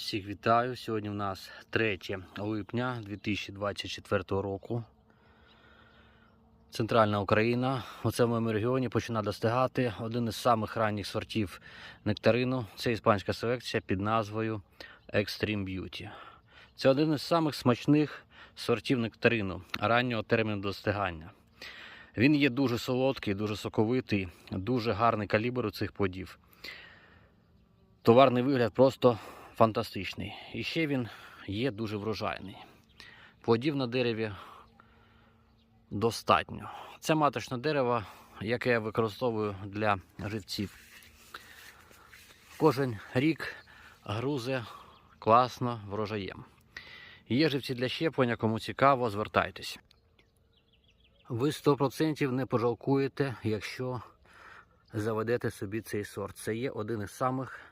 Всіх вітаю. Сьогодні у нас 3 липня 2024 року. Центральна Україна. Оце в моєму регіоні починає достигати один із самих ранніх сортів нектарину. Це іспанська селекція під назвою Extreme Beauty. Це один із самих смачних сортів нектарину раннього терміну достигання. Він є дуже солодкий, дуже соковитий, дуже гарний калібр у цих плодів. Товарний вигляд просто фантастичний. І ще він є дуже врожайний. Плодів на дереві достатньо. Це маточне дерево, яке я використовую для живців. Кожен рік грузе класно врожаєм. Є живці для щеплення, кому цікаво, звертайтесь. Ви 100% не пожалкуєте, якщо заведете собі цей сорт. Це є один із самих